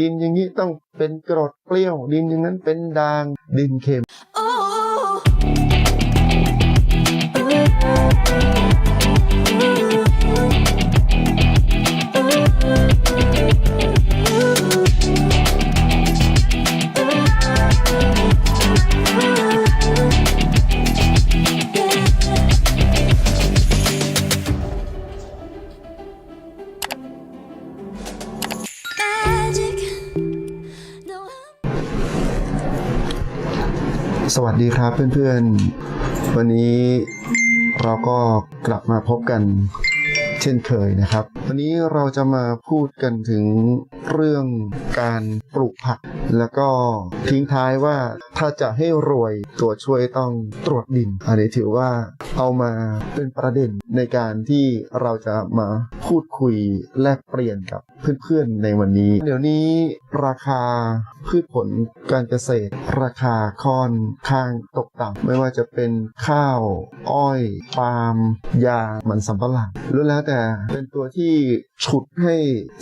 ดินอย่างนี้ต้องเป็นกรดเปรี้ยว ดินอย่างนั้นเป็นด่าง ดินเค็ม ดีครับเพื่อนๆ วันนี้เราก็กลับมาพบกันเช่นเคยนะครับ วันนี้เราจะมาพูดกันถึงเรื่องการปลูกผัก แล้วก็ทิ้งท้ายว่าถ้าจะให้รวยตัวช่วยต้องตรวจดิน อันนี้ถือว่าเอามาเป็นประเด็นในการที่เราจะมา พูดคุยแลกเปลี่ยนกับเพื่อนๆในวันนี้ เดี๋ยวนี้ราคาพืชผลการเกษตร ราคาค่อนข้างตกต่ำไม่ว่าจะเป็นข้าว อ้อยปาล์มยางมันสำปะหลังรู้แล้วแต่เป็นตัวที่ฉุดให้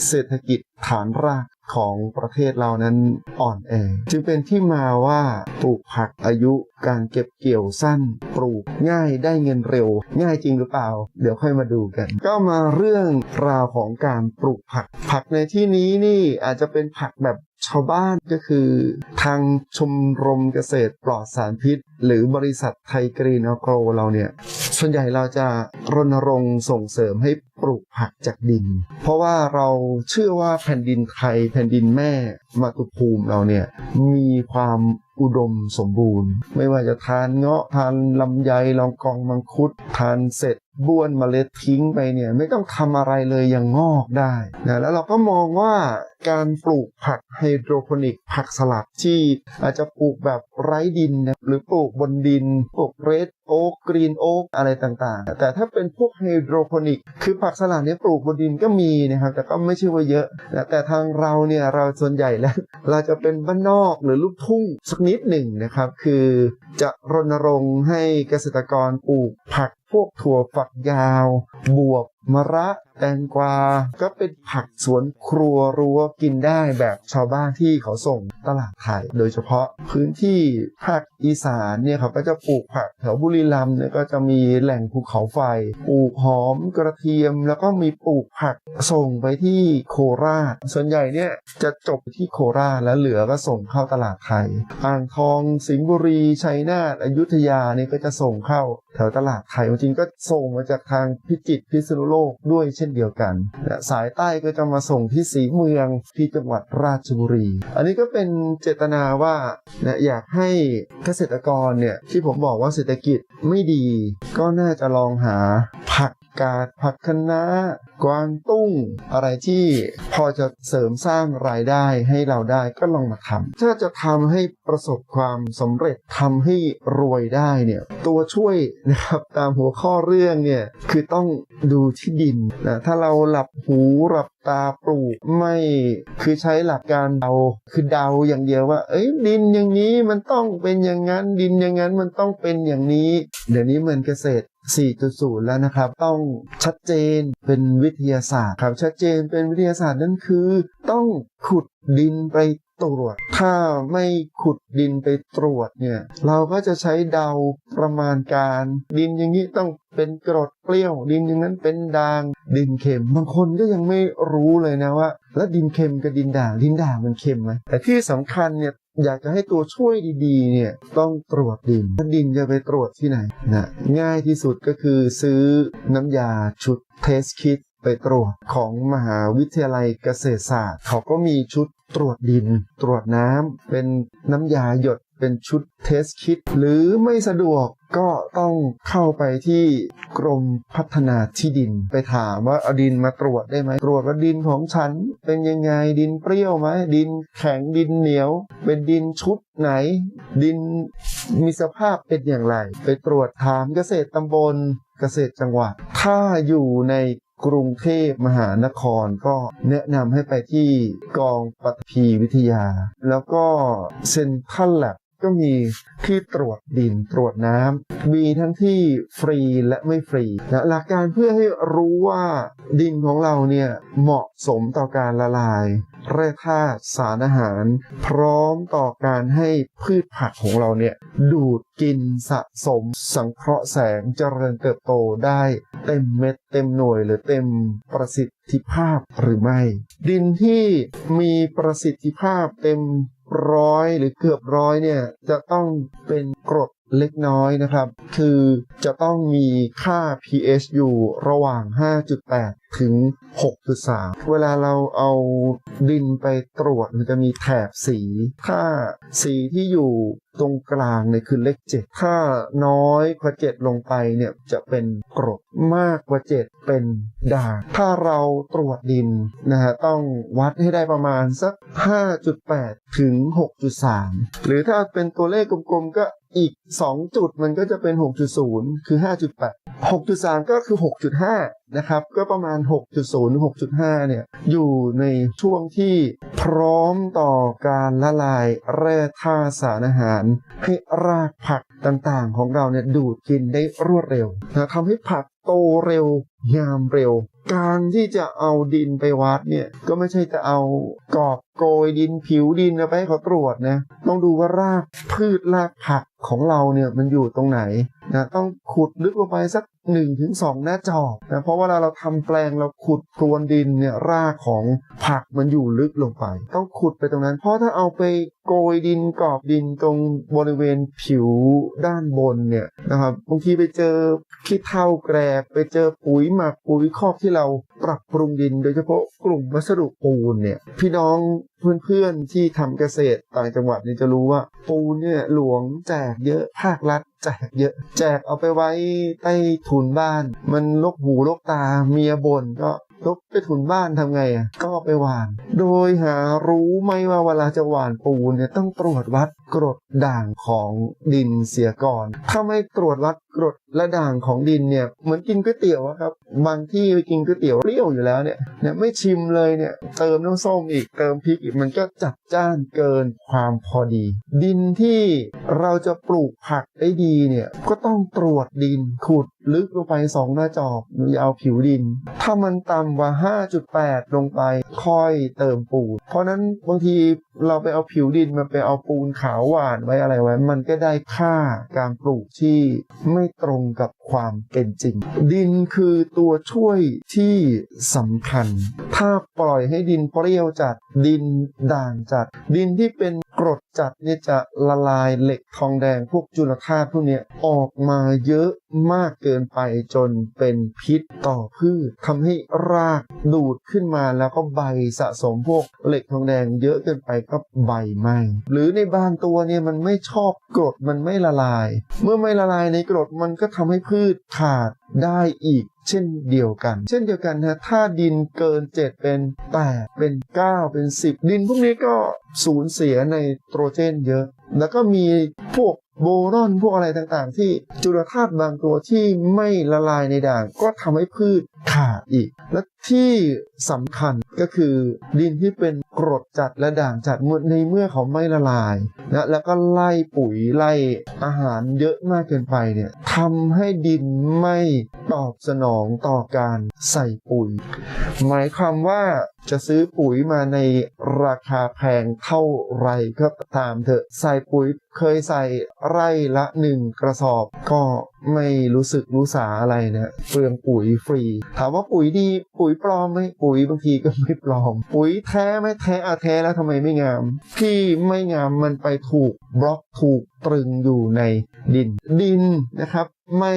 เศรษฐกิจฐานราก ของประเทศเรานั้นอ่อนแอ จึงเป็นที่มาว่าปลูกผักอายุการเก็บเกี่ยวสั้น ปลูกง่ายได้เงินเร็ว ง่ายจริงหรือเปล่า เดี๋ยวค่อยมาดูกัน ก็มาเรื่องราวของการปลูกผัก ผักในที่นี้นี่อาจจะเป็นผักแบบชาวบ้านก็คือ ทางชมรมเกษตรปลอดสารพิษ หรือบริษัทไทยกรีนอโกรเราเนี่ย ส่วนใหญ่เราจะรณรงค์ส่งเสริมให้ปลูกผักจากดิน เพราะว่าเราเชื่อว่าแผ่นดินไทยแผ่นดินแม่มาตุภูมิเราเนี่ยมีความอุดมสมบูรณ์ ไม่ว่าจะทานเงาะทานลำไยลองกองมังคุด ทานเสร็จ บ้วนเมล็ดทิ้งไปเนี่ยไม่ต้องทำอะไรเลยยังงอกได้นะแล้วเราก็มองว่าการปลูกผักไฮโดรโปนิกผักสลัดที่อาจจะปลูกแบบไร้ดินนะหรือปลูกบนดินปลูกเรดโอ๊กกรีนโอ๊กอะไรต่างๆ แต่ถ้าเป็นพวกไฮโดรโปนิกคือผักสลัดเนี่ยปลูกบนดินก็มีนะครับแต่ก็ไม่ใช่ว่าเยอะนะแต่ทางเราเนี่ยเราส่วนใหญ่แล้วเราจะเป็นบ้านนอกหรือลูกทุ่งสักนิดหนึ่งนะครับ คือจะรณรงค์ให้เกษตรกรปลูกผักพวกถั่วฝักยาว บวบ มะระแตงกวา ก็เป็นผักสวนครัวรั้วกินได้แบบชาวบ้านที่เขาส่งตลาดไทย โดยเฉพาะพื้นที่ภาคอีสานเนี่ยเขาก็จะปลูกผักแถวบุรีรัมย์เนี่ยก็จะมีแหล่งภูเขาไฟปลูกหอมกระเทียม แล้วก็มีปลูกผักส่งไปที่โคราช ส่วนใหญ่เนี่ยจะจบที่โคราชแล้วเหลือก็ส่งเข้าตลาดไทย อ่างทองสิงห์บุรีชัยนาทอยุธยาเนี่ยก็จะส่งเข้าแถวตลาดไทยจริงก็ส่งมาจากทางพิจิตรพิษณุโลกด้วยเช่นเดียวกันและสายใต้ก็จะมาส่งที่สีเมืองที่จังหวัดราชบุรี อันนี้ก็เป็นเจตนาว่านะอยากให้เกษตรกรเนี่ยที่ผมบอกว่าเศรษฐกิจไม่ดี ก็น่าจะลองหาผัก กาดผักคะน้ากวางตุ้ง อะไรที่พอจะเสริมสร้างรายได้ให้เราได้ก็ลองมาทำถ้าจะทำให้ประสบความสำเร็จทำให้รวยได้เนี่ยตัวช่วยนะครับตามหัวข้อเรื่องเนี่ยคือต้องดูที่ดินนะถ้าเราหลับหูหลับตาปลูกไม่คือใช้หลักการเดาคือเดาอย่างเดียวว่า เอ้ยดินอย่างนี้มันต้องเป็นอย่างนั้นดินอย่างนั้นมันต้องเป็นอย่างนี้ เดี๋ยวนี้เหมือนเกษตร 4.0 แล้วนะครับ ต้องชัดเจนเป็นวิทยาศาสตร์ครับชัดเจนเป็นวิทยาศาสตร์นั่นคือ ต้องขุดดินไปตรวจ ถ้าไม่ขุดดินไปตรวจเนี่ย เราก็จะใช้เดาประมาณการ ดินอย่างนี้ต้องเป็นกรดเปรี้ยว ดินอย่างนั้นเป็นด่าง ดินเค็ม บางคนก็ยังไม่รู้เลยนะว่า แล้วดินเค็มกับดินด่าง ดินด่างมันเค็มไหมแต่ที่สำคัญเนี่ย อยากจะให้ตัวช่วยดีๆ เนี่ยต้องตรวจดินดินจะไปตรวจที่ไหนนะง่ายที่สุดก็คือซื้อน้ำยาชุดเทสคิดไปตรวจของมหาวิทยาลัยเกษตรศาสตร์ เขาก็มีชุดตรวจดิน ตรวจน้ำเป็นน้ำยาหยดเป็นชุดเทสคิดหรือไม่สะดวก ก็ต้องเข้าไปที่กรมพัฒนาที่ดิน ไปถามว่าเอาดินมาตรวจได้ไหมตรวจว่าดินของฉันเป็นยังไงดินเปรี้ยวไหมดินแข็งดินเหนียว เป็นดินชุดไหน ดินมีสภาพเป็นอย่างไร ไปตรวจถามเกษตรตำบลเกษตรจังหวัด ถ้าอยู่ในกรุงเทพมหานครก็แนะนำให้ไปที่กองปฐพีวิทยา แล้วก็เซ็นทรัลแลบ ก็มีที่ตรวจดินตรวจน้ำมีทั้งที่ฟรีและไม่ฟรีนะหลักการเพื่อให้รู้ว่าดินของเราเนี่ยเหมาะสมต่อการละลาย แร่ธาตุสารอาหาร พร้อมต่อการให้พืชผักของเราเนี่ยดูดกินสะสม สังเคราะห์แสงเจริญเติบโตได้เต็มเม็ดเต็มหน่วยหรือเต็มประสิทธิภาพหรือไม่ ดินที่มีประสิทธิภาพเต็ม ร้อยหรือเกือบร้อยเนี่ยจะต้องเป็นกรด เล็กน้อยนะครับ คือจะต้องมีค่า pH อยู่ระหว่าง 5.8 ถึง 6.3 เวลาเราเอาดินไปตรวจมันจะมีแถบสีถ้าสีที่อยู่ตรงกลางเนี่ยคือเลข7ถ้าน้อยกว่า7ลงไปเนี่ยจะเป็นกรดมากกว่า7เป็นด่างถ้าเราตรวจดินนะฮะต้องวัดให้ได้ประมาณสัก 5.8 ถึง 6.3 หรือถ้าเป็นตัวเลขกลมๆก็ อีก 2 จุดมันก็จะเป็น 6.0 คือ 5.8 6.3 ก็คือ 6.5 นะครับ ก็ประมาณ 6.0 6.5 เนี่ย อยู่ในช่วงที่พร้อมต่อการละลายแร่ธาตุสารอาหาร ให้รากผักต่างๆ ของเราเนี่ยดูดกินได้รวดเร็วนะทำให้ผักโตเร็วงามเร็ว การที่จะเอาดินไปวัดเนี่ยก็ไม่ใช่จะเอากอบโกยดินผิวดินเอาไปให้เขาตรวจนะต้องดูว่ารากพืชรากผักของเราเนี่ยมันอยู่ตรงไหน นะต้องขุดลึกลงไปสัก1นถึงสหน้าจอบนะเพราะเวลาเราทำแปลงเราขุดพรวนดินเนี่ยรากของผักมันอยู่ลึกลงไป ต้องขุดไปตรงนั้น เพราะถ้าเอาไปโกยดินกรอบดินตรงบริเวณผิวด้านบนเนี่ยนะครับบางทีไปเจอขี้เถ้าแกรบไปเจอปุ๋ยหมักปุ๋ยคอกที่เราปรับปรุงดิน โดยเฉพาะกลุ่มวัสดุปูนเนี่ยพี่น้องเพื่อนๆที่ทำเกษตรต่างจังหวัดเนี่ยจะรู้ว่าปูนเนี่ยหลวงแจกเยอะภาครัฐ แจกเยอะ แจกเอาไปไว้ใต้ทุนบ้าน มันลกหูลกตาเมียบ่นก็ ลกไปถุนบ้านทำไงอะก็ไปหวาน โดยหารู้ไหมว่าเวลาจะหวานปูนเนี่ยต้องตรวจวัดกรดด่างของดินเสียก่อนถ้าไม่ตรวจวัดกรดและด่างของดินเนี่ยเหมือนกินก๋วยเตี๋ยวครับ บางที่ไปกินก๋วยเตี๋ยวเปรี้ยวอยู่แล้วเนี่ยเนี่ยไม่ชิมเลยเนี่ยเติมน้ำส้มอีกเติมพริกอีกมันก็จัดจ้านเกินความพอดี ดินที่เราจะปลูกผักได้ดีเนี่ยก็ต้องตรวจดินขุด ลึกลงไปสองหน้าจอบหรือเอาผิวดิน ถ้ามันต่ำกว่า 5.8 ลงไป ค่อยเติมปูน เพราะนั้นบางทีเราไปเอาผิวดินมาไปเอาปูนขาวหวานไว้อะไรไว้ มันก็ได้ค่าการปลูกที่ไม่ตรงกับความเป็นจริง ดินคือตัวช่วยที่สำคัญ ถ้าปล่อยให้ดินเปรี้ยวจัดดินด่างจัด ดินที่เป็น รดจัดเนี่ยจะละลายเหล็กทองแดงพวกจุลธาตุพวกนี้ออกมาเยอะมากเกินไปจนเป็นพิษต่อพืชทำให้รากดูดขึ้นมาแล้วก็ใบสะสมพวกเหล็กทองแดงเยอะเกินไปก็ใบไหมหรือในบางตัวเนี่ยมันไม่ชอบกรดมันไม่ละลาย เมื่อไม่ละลายในกรดมันก็ทำให้พืชขาด ได้อีกเช่นเดียวกัน เช่นเดียวกันนะถ้าดินเกิน 7 เป็น 8 เป็น 9 เป็น 10 ดินพวกนี้ก็สูญเสียในโตรเจนเยอะแล้วก็มีพวกโบรอนพวกอะไรต่างๆ ที่จุลธาตุบางตัวที่ไม่ละลายในด่าง ก็ทำให้พืชขาดอีก และที่สำคัญก็คือดินที่เป็นกรดจัดและด่างจัดในเมื่อเขาไม่ละลายนะแล้วก็ไล่ปุ๋ยไล่อาหารเยอะมากเกินไปเนี่ยทำให้ดินไม่ตอบสนองต่อการใส่ปุ๋ย หมายความว่าจะซื้อปุ๋ยมาในราคาแพงเท่าไรก็ตามเถอะใส่ปุ๋ยเคยใส่ไร่ละหนึ่งกระสอบ ก็ไม่รู้สึกรู้สาอะไรนะเปลืองปุ๋ยฟรี ถามว่าปุ๋ยดีปุ๋ยปลอมไหมปุ๋ยบางทีก็ไม่ปลอม ปุ๋ยแท้ไหมแท้อาแท้แล้วทำไมไม่งาม ที่ไม่งามมันไปถูกบล็อกถูกตรึงอยู่ในดินดินนะครับ ไม่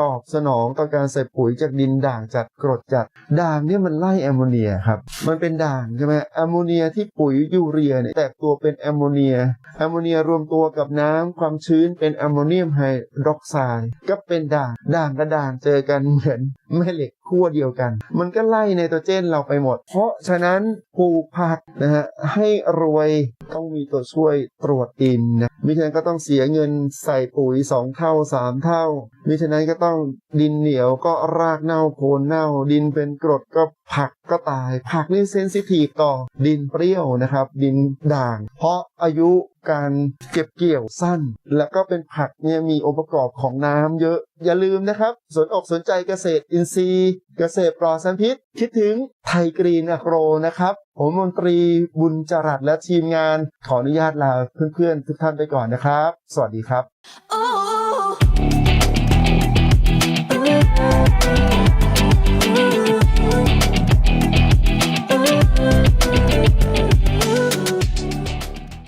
ตอบสนองต่อการใส่ปุ๋ยจากดินด่างจัดกรดจัดด่างเนี่ยมันไล่แอมโมเนียครับมันเป็นด่างใช่ไหมแอมโมเนียที่ปุ๋ยยูเรียเนี่ยแตกตัวเป็นแอมโมเนียแอมโมเนียรวมตัวกับน้ำความชื้นเป็นแอมโมเนียมไฮดรอกไซด์ก็เป็นด่างด่างกับด่างเจอกันเหมือน แม่เหล็กขั้วเดียวกัน มันก็ไล่ไนโตรเจนเราไปหมด เพราะฉะนั้นปลูกผักนะฮะให้รวยต้องมีตัวช่วยตรวจดินนะมิฉะนั้นก็ต้องเสียเงินใส่ปุ๋ยสองเท่าสามเท่า มิฉะนั้นก็ต้องดินเหนียวก็รากเน่าโคนเน่า ดินเป็นกรดก็ผักก็ตาย ผักนี่เซนซิทีฟต่อดินเปรี้ยวนะครับ ดินด่าง เพราะอายุ การเก็บเกี่ยวสั้น แล้วก็เป็นผักเนี่ยมีองค์ประกอบของน้ำเยอะ อย่าลืมนะครับ สนอกสนใจเกษตรอินทรีย์ เกษตรปลอดสารพิษ คิดถึงไทยกรีนอะโกรนะครับ ผมมนตรีบุญจรัสและทีมงาน ขออนุญาตลาเพื่อนๆ ทุกท่านไปก่อนนะครับ สวัสดีครับ Oh,